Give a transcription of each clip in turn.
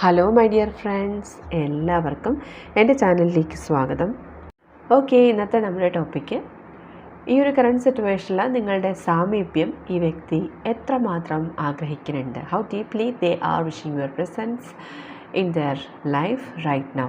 Hello my dear friends എല്ലാവർക്കും എന്റെ ചാനലിലേക്ക് സ്വാഗതം. ഓക്കെ ഇന്നത്തെ നമ്മുടെ ടോപ്പിക്ക് ഈ ഒരു കറണ്ട് സിറ്റുവേഷനിൽ നിങ്ങളുടെ സാമീപ്യം ഈ വ്യക്തി എത്രമാത്രം ആഗ്രഹിക്കുന്നുണ്ട്? How deeply they are wishing your presence in their life right now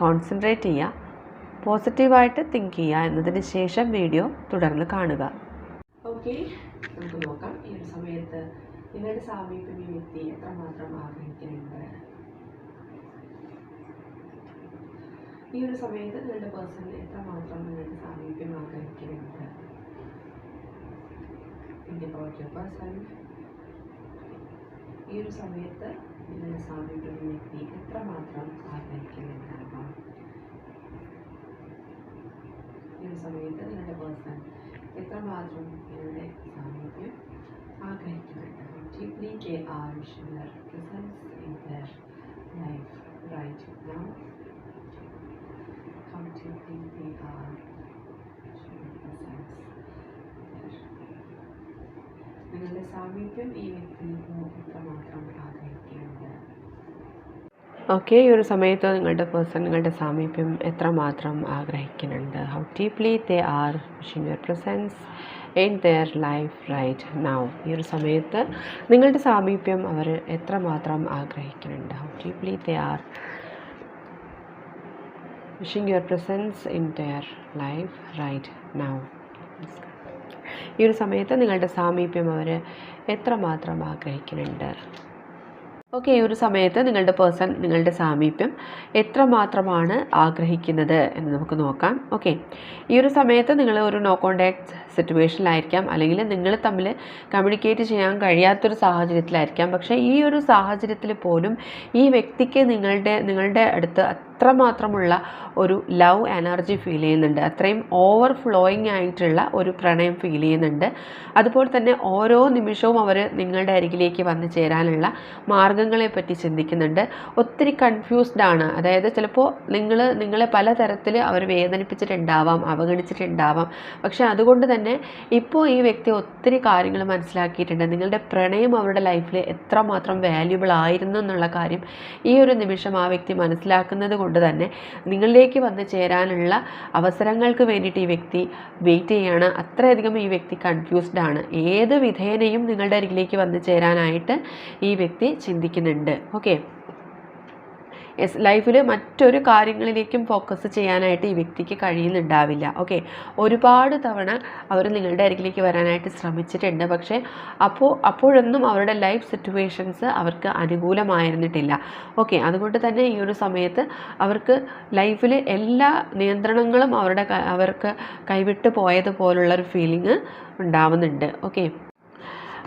concentrate ചെയ്യുക പോസിറ്റീവായിട്ട് തിങ്ക് ചെയ്യുക എന്നതിന് ശേഷം വീഡിയോ തുടർന്ന് കാണുക. ഓക്കെ നമുക്ക് നോക്കാം. ഈ ഒരു സമയത്ത് നിങ്ങളുടെ സാമീപ്യം ഈ വ്യക്തി എത്രമാത്രം ആഗ്രഹിക്കുന്നുണ്ട്? ഈ ഒരു സമയത്ത് നിങ്ങളുടെ പേഴ്സൺ എത്രമാത്രം നിങ്ങളുടെ സാമീപ്യം ആഗ്രഹിക്കുന്നുണ്ട്? Think about your. ഈ ഒരു സമയത്ത് നിങ്ങളുടെ സാമീപ്യം വ്യക്തി എത്രമാത്രം ആഗ്രഹിക്കുന്നുണ്ടാകാം ഈ ഒരു സമയത്ത് നിങ്ങളുടെ പേഴ്സൺ എത്രമാത്രം നിങ്ങളുടെ സാമീപ്യം ആഗ്രഹിക്കുന്നുണ്ട് deeply they are sure presence in their life right now how deeply they are showing presence നിങ്ങളുടെ സാമീപ്യം ഈ വ്യക്തി എത്രമാത്രം ആഗ്രഹിക്കുന്നുണ്ട് ഓക്കെ ഈ ഒരു സമയത്ത് നിങ്ങളുടെ പേഴ്സൺ നിങ്ങളുടെ സാമീപ്യം എത്രമാത്രം ആഗ്രഹിക്കുന്നുണ്ട്? How deeply they are wishing your presence in their life right now ഈ ഒരു സമയത്ത് നിങ്ങളുടെ സാമീപ്യം അവർ എത്രമാത്രം ആഗ്രഹിക്കുന്നുണ്ട്? How deeply they are wishing your presence in their life right now ഈ ഒരു സമയത്ത് നിങ്ങളുടെ സാമീപ്യം അവർ എത്രമാത്രം ആഗ്രഹിക്കുന്നുണ്ട്? ഓക്കെ ഈ ഒരു സമയത്ത് നിങ്ങളുടെ പേഴ്സൺ നിങ്ങളുടെ സാമീപ്യം എത്രമാത്രമാണ് ആഗ്രഹിക്കുന്നത് എന്ന് നമുക്ക് നോക്കാം. ഓക്കെ ഈ ഒരു സമയത്ത് നിങ്ങൾ ഒരു നോ കോണ്ടാക്ട് സിറ്റുവേഷനിലായിരിക്കാം അല്ലെങ്കിൽ നിങ്ങൾ തമ്മിൽ കമ്മ്യൂണിക്കേറ്റ് ചെയ്യാൻ കഴിയാത്തൊരു സാഹചര്യത്തിലായിരിക്കാം. പക്ഷേ ഈ ഒരു സാഹചര്യത്തിൽ പോലും ഈ വ്യക്തിക്ക് നിങ്ങളുടെ നിങ്ങളുടെ അടുത്ത് അത്രമാത്രമുള്ള ഒരു ലവ് എനർജി ഫീൽ ചെയ്യുന്നുണ്ട്. അത്രയും ഓവർ ഫ്ലോയിങ് ആയിട്ടുള്ള ഒരു പ്രണയം ഫീൽ ചെയ്യുന്നുണ്ട്. അതുപോലെ തന്നെ ഓരോ നിമിഷവും അവർ നിങ്ങളുടെ അരികിലേക്ക് വന്നു ചേരാനുള്ള മാർഗങ്ങളെ പറ്റി ചിന്തിക്കുന്നുണ്ട്. ഒത്തിരി കൺഫ്യൂസ്ഡ് ആണ്. അതായത് ചിലപ്പോൾ നിങ്ങൾ നിങ്ങളെ പലതരത്തിൽ അവർ വേദനിപ്പിച്ചിട്ടുണ്ടാവാം അവഗണിച്ചിട്ടുണ്ടാവാം. പക്ഷേ അതുകൊണ്ട് തന്നെ ഇപ്പോൾ ഈ വ്യക്തി ഒത്തിരി കാര്യങ്ങൾ മനസ്സിലാക്കിയിട്ടുണ്ട്. നിങ്ങളുടെ പ്രണയം അവരുടെ ലൈഫിൽ എത്രമാത്രം വാല്യുബിൾ ആയിരുന്നു എന്നുള്ള കാര്യം ഈ ഒരു നിമിഷം ആ വ്യക്തി മനസ്സിലാക്കുന്നത് കൊണ്ട് തന്നെ നിങ്ങളിലേക്ക് വന്ന് ചേരാനുള്ള അവസരങ്ങൾക്ക് വേണ്ടിയിട്ട് ഈ വ്യക്തി വെയിറ്റ് ചെയ്യുകയാണ് അത്രയധികം ഈ വ്യക്തി കൺഫ്യൂസ്ഡ് ആണ്. ഏത് വിധേനയും നിങ്ങളുടെ അരികിലേക്ക് വന്ന് ചേരാനായിട്ട് ഈ വ്യക്തി ചിന്തിക്കുന്നുണ്ട്. ഓക്കെ യെസ് ലൈഫിൽ മറ്റൊരു കാര്യങ്ങളിലേക്കും ഫോക്കസ് ചെയ്യാനായിട്ട് ഈ വ്യക്തിക്ക് കഴിയുന്നുണ്ടാവില്ല. ഓക്കെ ഒരുപാട് തവണ അവർ നിങ്ങളുടെ അരികിലേക്ക് വരാനായിട്ട് ശ്രമിച്ചിട്ടുണ്ട്. പക്ഷേ അപ്പോൾ അപ്പോഴൊന്നും അവരുടെ ലൈഫ് സിറ്റുവേഷൻസ് അവർക്ക് അനുകൂലമായിരുന്നിട്ടില്ല. ഓക്കെ അതുകൊണ്ട് തന്നെ ഈ ഒരു സമയത്ത് അവർക്ക് ലൈഫിൽ എല്ലാ നിയന്ത്രണങ്ങളും അവരുടെ അവർക്ക് കൈവിട്ട് പോയതുപോലുള്ളൊരു ഫീലിംഗ് ഉണ്ടാവുന്നുണ്ട്. ഓക്കെ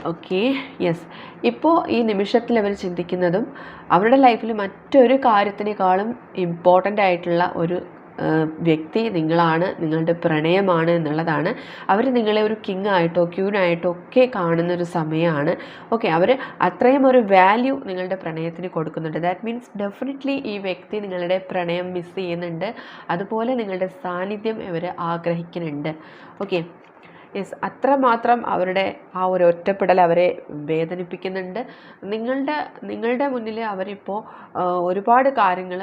ഓക്കെ യെസ് ഇപ്പോൾ ഈ നിമിഷത്തിൽ അവർ ചിന്തിക്കുന്നതും അവരുടെ ലൈഫിൽ മറ്റൊരു കാര്യത്തിനേക്കാളും ഇമ്പോർട്ടന്റ് ആയിട്ടുള്ള ഒരു വ്യക്തി നിങ്ങളാണ് നിങ്ങളുടെ പ്രണയമാണ് എന്നുള്ളതാണ്. അവർ നിങ്ങളെ ഒരു കിങ് ആയിട്ടോ ക്യൂനായിട്ടോ ഒക്കെ കാണുന്ന ഒരു സമയമാണ് ഓക്കെ അവർ അത്രയും ഒരു വാല്യൂ നിങ്ങളുടെ പ്രണയത്തിന് കൊടുക്കുന്നുണ്ട്. ദാറ്റ് മീൻസ് ഡെഫിനറ്റ്ലി ഈ വ്യക്തി നിങ്ങളുടെ പ്രണയം മിസ് ചെയ്യുന്നുണ്ട്. അതുപോലെ നിങ്ങളുടെ സാന്നിധ്യം ഇവർ ആഗ്രഹിക്കുന്നുണ്ട്. ഓക്കെ യെസ് അത്രമാത്രം അവരുടെ ആ ഒരു ഒറ്റപ്പെടൽ അവരെ വേദനിപ്പിക്കുന്നുണ്ട്. നിങ്ങളുടെ നിങ്ങളുടെ മുന്നിൽ അവരിപ്പോൾ ഒരുപാട് കാര്യങ്ങൾ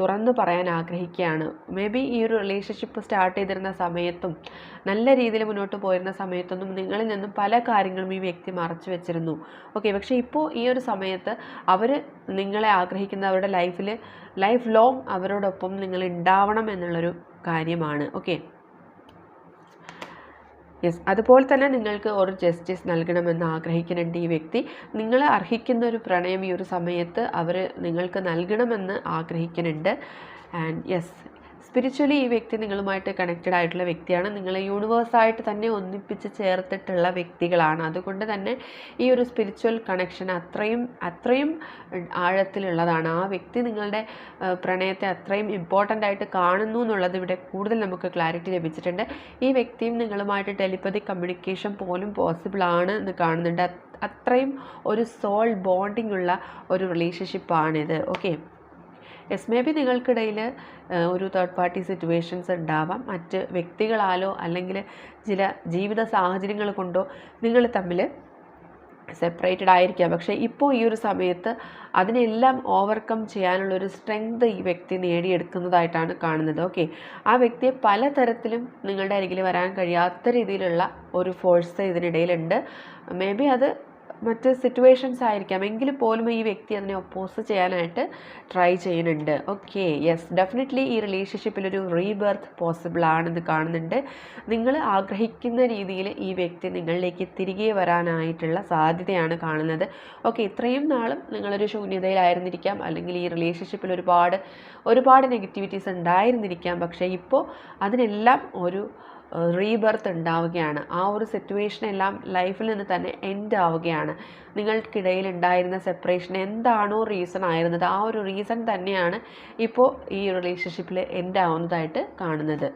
തുറന്നു പറയാൻ ആഗ്രഹിക്കുകയാണ്. മേ ബി ഈ ഒരു റിലേഷൻഷിപ്പ് സ്റ്റാർട്ട് ചെയ്തിരുന്ന സമയത്തും നല്ല രീതിയിൽ മുന്നോട്ട് പോയിരുന്ന സമയത്തൊന്നും നിങ്ങളിൽ നിന്നും പല കാര്യങ്ങളും ഈ വ്യക്തി മറച്ചു വെച്ചിരുന്നു. ഓക്കെ പക്ഷേ ഇപ്പോൾ ഈ ഒരു സമയത്ത് അവർ നിങ്ങളെ ആഗ്രഹിക്കുന്ന അവരുടെ ലൈഫിൽ ലൈഫ് ലോങ് അവരോടൊപ്പം നിങ്ങൾ ഉണ്ടാവണം എന്നുള്ളൊരു കാര്യമാണ്. ഓക്കെ യെസ് അതുപോലെ തന്നെ നിങ്ങൾക്ക് ഒരു ജസ്റ്റിസ് നൽകണമെന്ന് ആഗ്രഹിക്കുന്നുണ്ട് ഈ വ്യക്തി നിങ്ങൾ അർഹിക്കുന്ന ഒരു പ്രണയം ഈ ഒരു സമയത്ത് അവർ നിങ്ങൾക്ക് നൽകണമെന്ന് ആഗ്രഹിക്കുന്നുണ്ട്. ആൻഡ് യെസ് സ്പിരിച്വലി ഈ വ്യക്തി നിങ്ങളുമായിട്ട് കണക്റ്റഡ് ആയിട്ടുള്ള വ്യക്തിയാണ്. നിങ്ങളെ യൂണിവേഴ്സായിട്ട് തന്നെ ഒന്നിപ്പിച്ച് ചേർത്തിട്ടുള്ള വ്യക്തികളാണ്. അതുകൊണ്ട് തന്നെ ഈ ഒരു സ്പിരിച്വൽ കണക്ഷൻ അത്രയും അത്രയും ആഴത്തിലുള്ളതാണ്. ആ വ്യക്തി നിങ്ങളുടെ പ്രണയത്തെ അത്രയും ഇമ്പോർട്ടന്റ് ആയിട്ട് കാണുന്നു എന്നുള്ളത് ഇവിടെ കൂടുതൽ നമുക്ക് ക്ലാരിറ്റി ലഭിച്ചിട്ടുണ്ട്. ഈ വ്യക്തിയും നിങ്ങളുമായിട്ട് ടെലിപ്പതി കമ്മ്യൂണിക്കേഷൻ പോലും പോസിബിൾ ആണ് എന്ന് കാണുന്നുണ്ട്. അത്രയും ഒരു സോൾ ബോണ്ടിങ് ഉള്ള ഒരു റിലേഷൻഷിപ്പാണിത് ഓക്കെ യെസ് മേ ബി നിങ്ങൾക്കിടയിൽ ഒരു തേർഡ് പാർട്ടി സിറ്റുവേഷൻസ് ഉണ്ടാവാം. മറ്റ് വ്യക്തികളാലോ അല്ലെങ്കിൽ ചില ജീവിത സാഹചര്യങ്ങൾ കൊണ്ടോ നിങ്ങൾ തമ്മിൽ സെപ്പറേറ്റഡ് ആയിരിക്കാം. പക്ഷേ ഇപ്പോൾ ഈ ഒരു സമയത്ത് അതിനെല്ലാം ഓവർകം ചെയ്യാനുള്ള ഒരു സ്ട്രെങ്ത് ഈ വ്യക്തി നേടിയെടുക്കുന്നതായിട്ടാണ് കാണുന്നത്. ഓക്കെ ആ വ്യക്തിയെ പലതരത്തിലും നിങ്ങളുടെ അരികിൽ വരാൻ കഴിയാത്ത രീതിയിലുള്ള ഒരു ഫോഴ്സ് ഇതിനിടയിലുണ്ട്. മേ ബി അത് മറ്റ് സിറ്റുവേഷൻസ് ആയിരിക്കാം. എങ്കിൽ പോലും ഈ വ്യക്തി അതിനെ ഒപ്പോസ് ചെയ്യാനായിട്ട് ട്രൈ ചെയ്യുന്നുണ്ട്. ഓക്കെ യെസ് ഡെഫിനറ്റ്ലി ഈ റിലേഷൻഷിപ്പിൽ ഒരു റീബർത്ത് പോസിബിൾ ആണെന്ന് കാണുന്നുണ്ട്. നിങ്ങൾ ആഗ്രഹിക്കുന്ന രീതിയിൽ ഈ വ്യക്തി നിങ്ങളിലേക്ക് തിരികെ വരാനായിട്ടുള്ള സാധ്യതയാണ് കാണുന്നത്. ഓക്കെ ഇത്രയും നാളും നിങ്ങളൊരു ശൂന്യതയിലായിരുന്നിരിക്കാം. അല്ലെങ്കിൽ ഈ റിലേഷൻഷിപ്പിൽ ഒരുപാട് ഒരുപാട് നെഗറ്റിവിറ്റീസ് ഉണ്ടായിരുന്നിരിക്കാം. പക്ഷേ ഇപ്പോൾ അതിനെല്ലാം ഒരു റീബർത്ത് ഉണ്ടാവുകയാണ്. ആ ഒരു സിറ്റുവേഷൻ എല്ലാം ലൈഫിൽ നിന്ന് തന്നെ എൻഡ് ആവുകയാണ്. നിങ്ങൾക്കിടയിൽ ഉണ്ടായിരുന്ന സെപ്പറേഷൻ എന്താണോ റീസൺ ആയിരുന്നത് ആ ഒരു റീസൺ തന്നെയാണ് ഇപ്പോൾ ഈ റിലേഷൻഷിപ്പിൽ എൻഡ് ആവുന്നതായിട്ട് കാണുന്നത്.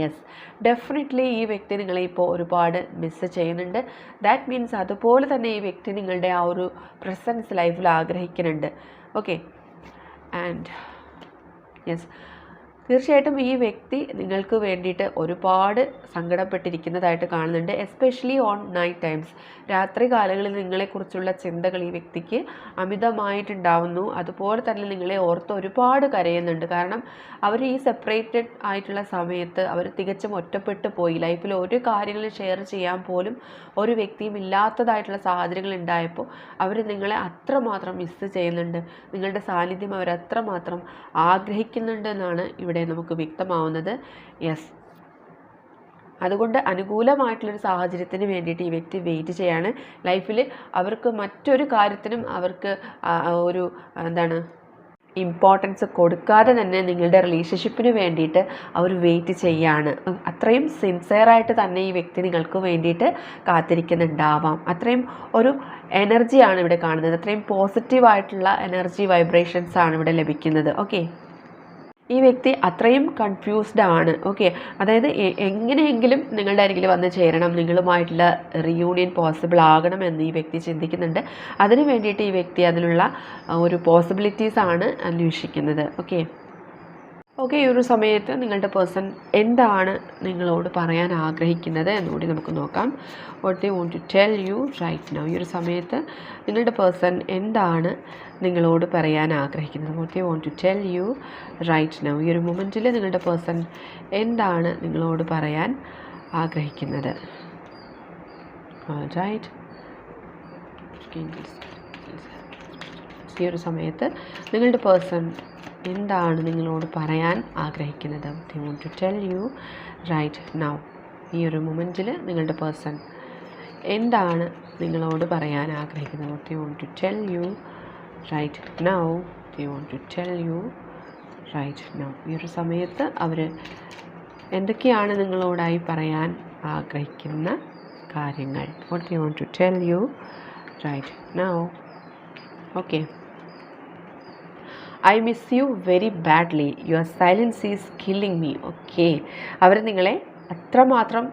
യെസ് ഡെഫിനറ്റ്ലി ഈ വ്യക്തി നിങ്ങളെ ഇപ്പോൾ ഒരുപാട് മിസ്സ് ചെയ്യുന്നുണ്ട്. ദാറ്റ് മീൻസ് അതുപോലെ തന്നെ ഈ വ്യക്തി നിങ്ങളുടെ ആ ഒരു പ്രസൻസ് ലൈഫിൽ ആഗ്രഹിക്കുന്നുണ്ട്. ഓക്കെ ആൻഡ് യെസ് തീർച്ചയായിട്ടും ഈ വ്യക്തി നിങ്ങൾക്ക് വേണ്ടിയിട്ട് ഒരുപാട് സങ്കടപ്പെട്ടിരിക്കുന്നതായിട്ട് കാണുന്നുണ്ട് എസ്പെഷ്യലി ഓൺ നൈറ്റ് ടൈംസ് രാത്രി കാലങ്ങളിൽ നിങ്ങളെക്കുറിച്ചുള്ള ചിന്തകൾ ഈ വ്യക്തിക്ക് അമിതമായിട്ടുണ്ടാവുന്നു. അതുപോലെ തന്നെ നിങ്ങളെ ഓർത്ത് ഒരുപാട് കരയുന്നുണ്ട്. കാരണം അവർ ഈ സെപ്പറേറ്റഡ് ആയിട്ടുള്ള സമയത്ത് അവർ തികച്ചും ഒറ്റപ്പെട്ടു പോയി. ലൈഫിൽ ഒരു കാര്യങ്ങൾ ഷെയർ ചെയ്യാൻ പോലും ഒരു വ്യക്തിയും ഇല്ലാത്തതായിട്ടുള്ള സാഹചര്യങ്ങൾ ഉണ്ടായപ്പോൾ അവർ നിങ്ങളെ അത്രമാത്രം മിസ്സ് ചെയ്യുന്നുണ്ട്. നിങ്ങളുടെ സാന്നിധ്യം അവർ അത്രമാത്രം ആഗ്രഹിക്കുന്നുണ്ട് എന്നാണ് ഇവിടെ നമുക്ക് വ്യക്തമാവുന്നത് യെസ്. അതുകൊണ്ട് അനുകൂലമായിട്ടുള്ളൊരു സാഹചര്യത്തിന് വേണ്ടിയിട്ട് ഈ വ്യക്തി വെയിറ്റ് ചെയ്യാണ്. ലൈഫിൽ അവർക്ക് മറ്റൊരു കാര്യത്തിനും അവർക്ക് ഒരു എന്താണ് ഇമ്പോർട്ടൻസ് കൊടുക്കാതെ തന്നെ നിങ്ങളുടെ റിലേഷൻഷിപ്പിന് വേണ്ടിയിട്ട് അവർ വെയിറ്റ് ചെയ്യാണ്. അത്രയും സിൻസിയറായിട്ട് തന്നെ ഈ വ്യക്തി നിങ്ങൾക്ക് വേണ്ടിയിട്ട് കാത്തിരിക്കുന്നുണ്ടാവാം. അത്രയും ഒരു എനർജിയാണ് ഇവിടെ കാണുന്നത്. അത്രയും പോസിറ്റീവായിട്ടുള്ള എനർജി വൈബ്രേഷൻസ് ആണ് ഇവിടെ ലഭിക്കുന്നത്. ഓക്കെ ഈ വ്യക്തി അത്രയും കൺഫ്യൂസ്ഡ് ആണ്. ഓക്കെ അതായത് എങ്ങനെയെങ്കിലും നിങ്ങളുടെ അരികിൽ വന്ന് ചേരണം. നിങ്ങളുമായിട്ടുള്ള റിയൂണിയൻ പോസിബിൾ ആകണം എന്ന് ഈ വ്യക്തി ചിന്തിക്കുന്നുണ്ട്. അതിനു വേണ്ടിയിട്ട് ഈ വ്യക്തി അതിനുള്ള ഒരു പോസിബിലിറ്റീസ് ആണ് അന്വേഷിക്കുന്നത്. ഓക്കെ ഓക്കെ ഈ ഒരു സമയത്ത് നിങ്ങളുടെ പേഴ്സൺ എന്താണ് നിങ്ങളോട് പറയാൻ ആഗ്രഹിക്കുന്നത് എന്നുകൂടി നമുക്ക് നോക്കാം. What they want to tell you right now ഈ ഒരു സമയത്ത് നിങ്ങളുടെ പേഴ്സൺ എന്താണ് നിങ്ങളോട് പറയാൻ ആഗ്രഹിക്കുന്നത്? What they want to tell you right now ഈ ഒരു മൊമെന്റിൽ നിങ്ങളുടെ പേഴ്സൺ എന്താണ് നിങ്ങളോട് പറയാൻ ആഗ്രഹിക്കുന്നത്? റൈറ്റ് ഈ ഒരു സമയത്ത് നിങ്ങളുടെ പേഴ്സൺ എന്താണ് നിങ്ങളോട് പറയാൻ ആഗ്രഹിക്കുന്നത്? They want to tell you right now ഈ ഒരു മൊമെന്റിൽ നിങ്ങളുടെ പേഴ്സൺ എന്താണ് നിങ്ങളോട് പറയാൻ ആഗ്രഹിക്കുന്നത്? They want to tell you right now they want to tell you right now ഈ ഒരു സമയത്ത് അവർ എന്തൊക്കെയാണ് നിങ്ങളോടായി പറയാൻ ആഗ്രഹിക്കുന്ന കാര്യങ്ങൾ? What they want to tell you right now okay I miss you very badly your silence is killing me okay അവർ നിങ്ങളെ അത്രമാത്രം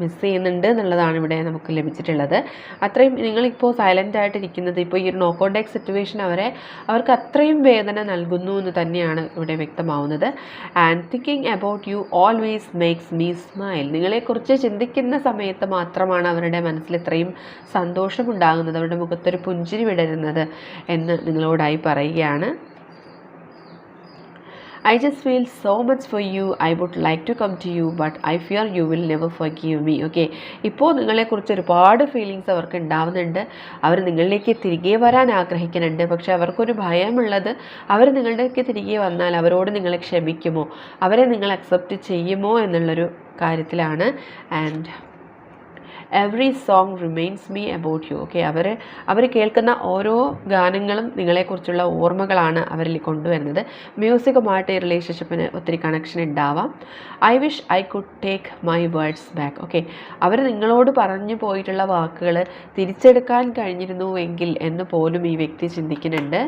മിസ് ചെയ്യുന്നുണ്ട് എന്നുള്ളതാണ് ഇവിടെ നമുക്ക് ലഭിച്ചിട്ടുള്ളത്. അത്രയും നിങ്ങളിപ്പോൾ സൈലന്റ് ആയിട്ടിരിക്കുന്നത് ഇപ്പോൾ ഈ ഒരു നോ കോണ്ടാക്ട് സിറ്റുവേഷൻ അവരെ അവർക്ക് അത്രയും വേദന നൽകുന്നു എന്ന് തന്നെയാണ് ഇവിടെ വ്യക്തമാവുന്നത്. And thinking about you always makes me smile നിങ്ങളെക്കുറിച്ച് ചിന്തിക്കുന്ന സമയത്ത് മാത്രമാണ് അവരുടെ മനസ്സിൽ ഇത്രയും സന്തോഷമുണ്ടാകുന്നത്. അവരുടെ മുഖത്തൊരു പുഞ്ചിരി വിടരുന്നത് എന്ന് നിങ്ങളോടായി പറയുകയാണ്. I just feel so much for you. I would like to come to you, but I fear you will never forgive me. Okay ഇപ്പോൾ നിങ്ങളെക്കുറിച്ച് ഒരുപാട് ഫീലിങ്സ് അവർക്ക് ഉണ്ടാവുന്നുണ്ട് അവർ നിങ്ങളിലേക്ക് തിരികെ വരാൻ ആഗ്രഹിക്കുന്നുണ്ട് പക്ഷെ അവർക്കൊരു ഭയമുള്ളത് അവർ നിങ്ങളിലേക്ക് തിരികെ വന്നാൽ അവരോട് നിങ്ങളെ ക്ഷമിക്കുമോ അവരെ നിങ്ങൾ അക്സെപ്റ്റ് ചെയ്യുമോ എന്നുള്ളൊരു കാര്യത്തിലാണ് and every song reminds me about you okay അവർ അവർ കേൾക്കുന്ന ഓരോ ഗാനങ്ങളും നിങ്ങളെക്കുറിച്ചുള്ള ഓർമ്മകളാണ് അവരിൽ കൊണ്ടുവരുന്നത്. മ്യൂസിക്കുമായിട്ട് ഈ റിലേഷൻഷിപ്പിന് ഒത്തിരി കണക്ഷൻ ഉണ്ടാവാം I wish I could take my words back okay അവർ നിങ്ങളോട് പറഞ്ഞു പോയിട്ടുള്ള വാക്കുകൾ തിരിച്ചെടുക്കാൻ കഴിഞ്ഞിരുന്നു എങ്കിൽ എന്ന് പോലും ഈ വ്യക്തി ചിന്തിക്കുന്നുണ്ട്.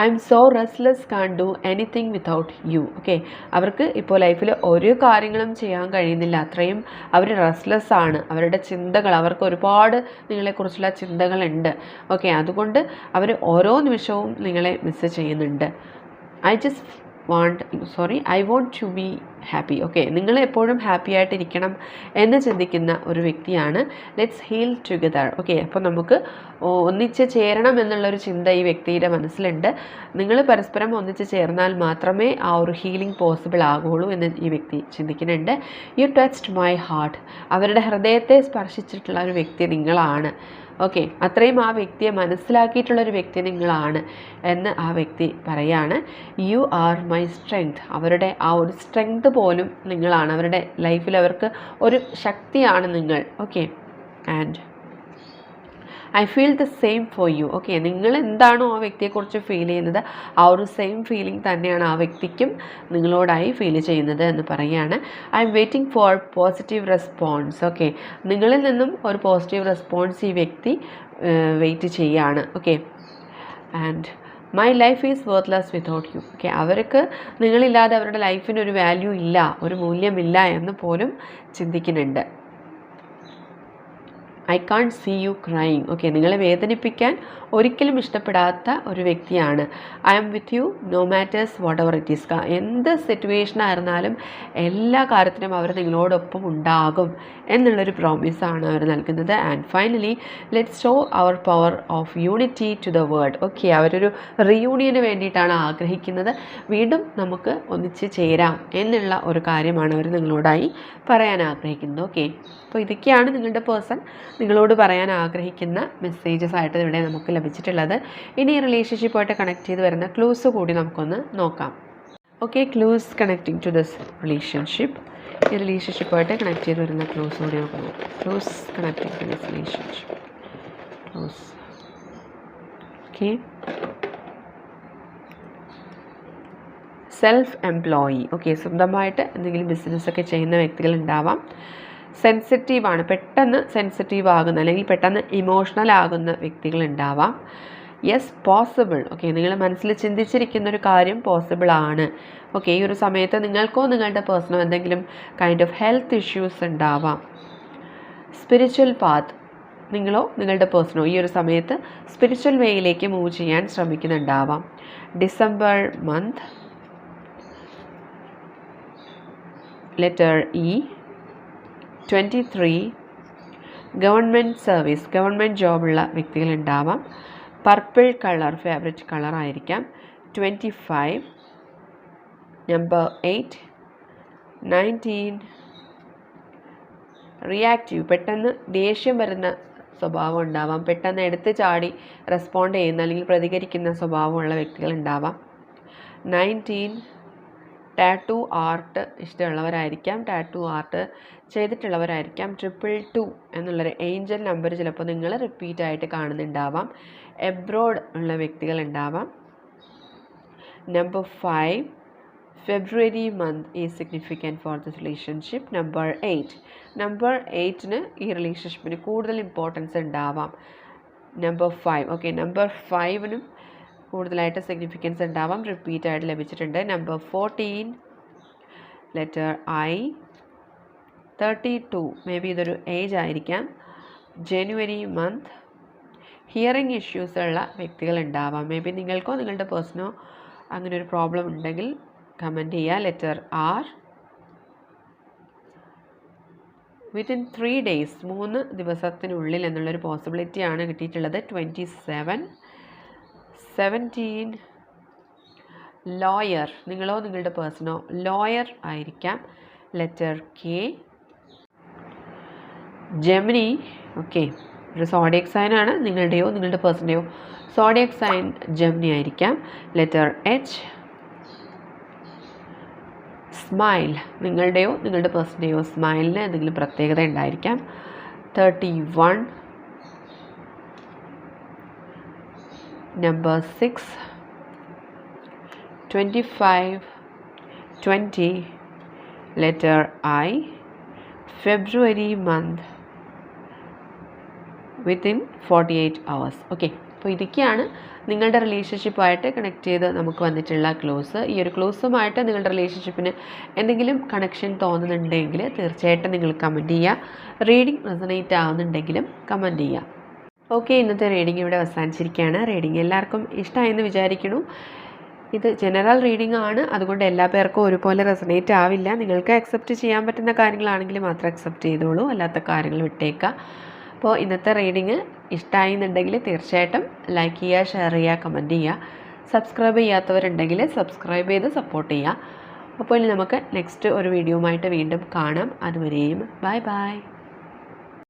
I'm so restless can't do anything without you okay അവർക്ക് ഇപ്പോൾ ലൈഫിൽ ഒരു കാര്യങ്ങളും ചെയ്യാൻ കഴിയുന്നില്ല. അത്രയും അവർ റെസ്ലെസ് ആണ്. അവരുടെ ചിന്തകൾ അവർക്ക് ഒരുപാട് നിങ്ങളെക്കുറിച്ചുള്ള ചിന്തകളുണ്ട്. ഓക്കെ അതുകൊണ്ട് അവർ ഓരോ നിമിഷവും നിങ്ങളെ മിസ് ചെയ്യുന്നുണ്ട്. I just want sorry I want to be happy okay നിങ്ങൾ എപ്പോഴും ഹാപ്പി ആയിട്ടിരിക്കണം എന്ന് ചിന്തിക്കുന്ന ഒരു വ്യക്തിയാണ്. ലെറ്റ്സ് ഹീൽ ടുഗദർ ഓക്കെ അപ്പോൾ നമുക്ക് ഒന്നിച്ച് ചേരണം എന്നുള്ളൊരു ചിന്ത ഈ വ്യക്തിയുടെ മനസ്സിലുണ്ട്. നിങ്ങൾ പരസ്പരം ഒന്നിച്ച് ചേർന്നാൽ മാത്രമേ ആ ഒരു ഹീലിംഗ് പോസിബിൾ ആകുള്ളൂ എന്ന് ഈ വ്യക്തി ചിന്തിക്കുന്നുണ്ട്. യു ടച്ച്ഡ് മൈ ഹാർട്ട് അവരുടെ ഹൃദയത്തെ സ്പർശിച്ചിട്ടുള്ള ഒരു വ്യക്തി നിങ്ങളാണ്. ഓക്കെ അത്രയും ആ വ്യക്തിയെ മനസ്സിലാക്കിയിട്ടുള്ളൊരു വ്യക്തി നിങ്ങളാണ് എന്ന് ആ വ്യക്തി പറയാണ്. യു ആർ മൈ സ്ട്രെങ്ത് അവരുടെ ആ ഒരു സ്ട്രെങ്ത് പോലും നിങ്ങളാണ്. അവരുടെ ലൈഫിൽ അവർക്ക് ഒരു ശക്തിയാണ് നിങ്ങൾ. Okay and I feel the same for you okay നിങ്ങൾ എന്താണോ ആ വ്യക്തിയെക്കുറിച്ച് ഫീൽ ചെയ്യുന്നത് ആ ഒരു സെയിം ഫീലിംഗ് തന്നെയാണ് ആ വ്യക്തിക്കും നിങ്ങളോടായി ഫീൽ ചെയ്യുന്നത് എന്ന് പറയുകയാണ്. I'm waiting for positive response okay നിങ്ങളിൽ നിന്നും ഒരു പോസിറ്റീവ് റെസ്പോൺസ് ഈ വ്യക്തി വെയിറ്റ് ചെയ്യുകയാണ് okay and my life is worthless without you okay അവർക്ക് നിങ്ങളില്ലാതെ അവരുടെ ലൈഫിന് ഒരു വാല്യൂ ഇല്ല ഒരു മൂല്യമില്ല എന്ന് പോലും ചിന്തിക്കുന്നുണ്ട്. I can't see you crying okay നിങ്ങളെ വേദനിപ്പിക്കാൻ ഒരിക്കലും ഇഷ്ടപ്പെടാത്ത ഒരു വ്യക്തിയാണ്. I am with you no matters whatever it is. എന്ത് സിറ്റുവേഷൻ ആയിരുന്നാലും എല്ലാ കാര്യത്തിനും അവർ നിങ്ങളോടൊപ്പം ഉണ്ടാകും എന്നുള്ളൊരു പ്രോമിസാണ് അവർ നൽകുന്നത്. And finally let show our power of unity to the world okay അവരൊരു റിയൂണിയന് വേണ്ടിയിട്ടാണ് ആഗ്രഹിക്കുന്നത്. വീണ്ടും നമുക്ക് ഒന്നിച്ച് ചേരാം എന്നുള്ള ഒരു കാര്യമാണ് അവർ നിങ്ങളോടായി പറയാൻ ആഗ്രഹിക്കുന്നത്. ഓക്കെ അപ്പോൾ ഇതൊക്കെയാണ് നിങ്ങളുടെ പേഴ്സൺ നിങ്ങളോട് പറയാൻ ആഗ്രഹിക്കുന്ന മെസ്സേജസ് ആയിട്ട് ഇവിടെ നമുക്ക് ലഭിച്ചിട്ടുള്ളത്. ഇനി റിലേഷൻഷിപ്പായിട്ട് കണക്ട് ചെയ്ത് വരുന്ന ക്ലൂസ് കൂടി നമുക്കൊന്ന് നോക്കാം. Okay clues connecting to this relationship ഈ റിലേഷൻഷിപ്പായിട്ട് കണക്ട് ചെയ്ത് വരുന്ന ക്ലൂസ് കൂടി നോക്കാം. Clues connecting to this relationship clues okay self employee okay സ്വന്തമായിട്ട് എന്തെങ്കിലും ബിസിനസ്സൊക്കെ ചെയ്യുന്ന വ്യക്തികൾ ഉണ്ടാവാം സെൻസിറ്റീവ് ആണ്. പെട്ടെന്ന് സെൻസിറ്റീവ് ആകുന്ന അല്ലെങ്കിൽ പെട്ടെന്ന് ഇമോഷണൽ ആകുന്ന വ്യക്തികൾ ഉണ്ടാവാം. യെസ് പോസിബിൾ ഓക്കെ നിങ്ങൾ മനസ്സിൽ ചിന്തിച്ചിരിക്കുന്ന ഒരു കാര്യം പോസിബിൾ ആണ്. ഓക്കെ ഈ ഒരു സമയത്ത് നിങ്ങൾക്കോ നിങ്ങളുടെ പേഴ്സണോ എന്തെങ്കിലും കൈൻഡ് ഓഫ് ഹെൽത്ത് ഇഷ്യൂസ് ഉണ്ടാവാം. സ്പിരിച്വൽ പാത്ത് നിങ്ങളോ നിങ്ങളുടെ പേഴ്സണോ ഈ ഒരു സമയത്ത് സ്പിരിച്വൽ വേയിലേക്ക് മൂവ് ചെയ്യാൻ ശ്രമിക്കുന്നുണ്ടാവാം. December month letter E twenty three government service government ജോബുള്ള വ്യക്തികളുണ്ടാവാം. പർപ്പിൾ കളർ ഫേവറേറ്റ് കളർ ആയിരിക്കാം. Twenty five number eight nineteen reactive. പെട്ടെന്ന് ദേഷ്യം വരുന്ന സ്വഭാവം ഉണ്ടാവാം. പെട്ടെന്ന് എടുത്ത് ചാടി റെസ്പോണ്ട് ചെയ്യുന്ന അല്ലെങ്കിൽ പ്രതികരിക്കുന്ന സ്വഭാവമുള്ള വ്യക്തികൾ ഉണ്ടാവാം. നയന്റീൻ ടാറ്റു ആർട്ട് ഇഷ്ടമുള്ളവരായിരിക്കാം. ടാറ്റു ആർട്ട് ചെയ്തിട്ടുള്ളവരായിരിക്കാം. ട്രിപ്പിൾ ടു എന്നുള്ളൊരു ഏഞ്ചൽ നമ്പർ ചിലപ്പോൾ നിങ്ങൾ റിപ്പീറ്റ് ആയിട്ട് കാണുന്നുണ്ടാവാം. എബ്രോഡ് ഉള്ള വ്യക്തികൾ ഉണ്ടാവാം number five February month is significant for this relationship number eight number എയ്റ്റിന് ഈ റിലേഷൻഷിപ്പിന് കൂടുതൽ ഇമ്പോർട്ടൻസ് ഉണ്ടാവാം. നമ്പർ ഫൈവ് ഓക്കെ നമ്പർ ഫൈവിനും കൂടുതലായിട്ട് സിഗ്നിഫിക്കൻസ് ഉണ്ടാവാം. റിപ്പീറ്റ് ആയിട്ട് ലഭിച്ചിട്ടുണ്ട്. Number fourteen letter I thirty two maybe ഇതൊരു ഏജ് ആയിരിക്കാം. ജനുവരി മന്ത് ഹിയറിംഗ് ഇഷ്യൂസ് ഉള്ള വ്യക്തികൾ ഉണ്ടാവാം. മേ ബി നിങ്ങൾക്കോ നിങ്ങളുടെ പേഴ്സണോ അങ്ങനെ ഒരു പ്രോബ്ലം ഉണ്ടെങ്കിൽ കമന്റ് ചെയ്യുക letter R within three days മൂന്ന് ദിവസത്തിനുള്ളിൽ എന്നുള്ളൊരു പോസിബിലിറ്റിയാണ് കിട്ടിയിട്ടുള്ളത്. ട്വന്റി സെവൻ സെവന്റീൻ ലോയർ നിങ്ങളോ നിങ്ങളുടെ പേഴ്സണോ? ലോയർ ആയിരിക്കാം. ലെറ്റർ കെ ജെമിനി ഓക്കെ ഒരു സോഡിയക് സൈൻ ആണ്. നിങ്ങളുടെയോ നിങ്ങളുടെ പേഴ്സന്റെയോ സോഡിയക് സൈൻ ജെമിനി ആയിരിക്കാം. ലെറ്റർ എച്ച് സ്മൈൽ നിങ്ങളുടെയോ നിങ്ങളുടെ പേഴ്സന്റെയോ സ്മൈലിന് എന്തെങ്കിലും പ്രത്യേകത ഉണ്ടായിരിക്കാം. Thirty one number six twenty five twenty letter I February month within forty eight hours okay അപ്പോൾ ഇതൊക്കെയാണ് നിങ്ങളുടെ റിലേഷൻഷിപ്പായിട്ട് കണക്ട് ചെയ്ത് നമുക്ക് വന്നിട്ടുള്ള ക്ലോസ് ഈ ഒരു ക്ലോസുമായിട്ട് നിങ്ങളുടെ റിലേഷൻഷിപ്പിന് എന്തെങ്കിലും കണക്ഷൻ തോന്നുന്നുണ്ടെങ്കിൽ തീർച്ചയായിട്ടും നിങ്ങൾ കമന്റ് ചെയ്യുക. റീഡിംഗ് റെസണേറ്റ് ആവുന്നുണ്ടെങ്കിലും കമന്റ് ചെയ്യുക. ഓക്കെ ഇന്നത്തെ റീഡിംഗ് ഇവിടെ അവസാനിച്ചിരിക്കുകയാണ്. റീഡിംഗ് എല്ലാവർക്കും ഇഷ്ടമായെന്ന് വിചാരിക്കുന്നു. ഇത് ജനറൽ റീഡിംഗ് ആണ്. അതുകൊണ്ട് എല്ലാ പേർക്കും ഒരുപോലെ റെസണേറ്റ് ആവില്ല. നിങ്ങൾക്ക് അക്സെപ്റ്റ് ചെയ്യാൻ പറ്റുന്ന കാര്യങ്ങളാണെങ്കിൽ മാത്രം അക്സെപ്റ്റ് ചെയ്തോളൂ. അല്ലാത്ത കാര്യങ്ങൾ വിട്ടേക്കുക. അപ്പോൾ ഇന്നത്തെ റീഡിങ് ഇഷ്ടമായി എന്നുണ്ടെങ്കിൽ തീർച്ചയായിട്ടും ലൈക്ക് ചെയ്യുക ഷെയർ ചെയ്യുക കമന്റ് ചെയ്യുക. സബ്സ്ക്രൈബ് ചെയ്യാത്തവരുണ്ടെങ്കിൽ സബ്സ്ക്രൈബ് ചെയ്ത് സപ്പോർട്ട് ചെയ്യുക. അപ്പോൾ ഇനി നമുക്ക് നെക്സ്റ്റ് ഒരു വീഡിയോയുമായിട്ട് വീണ്ടും കാണാം. അതുവരെയും ബൈ ബൈ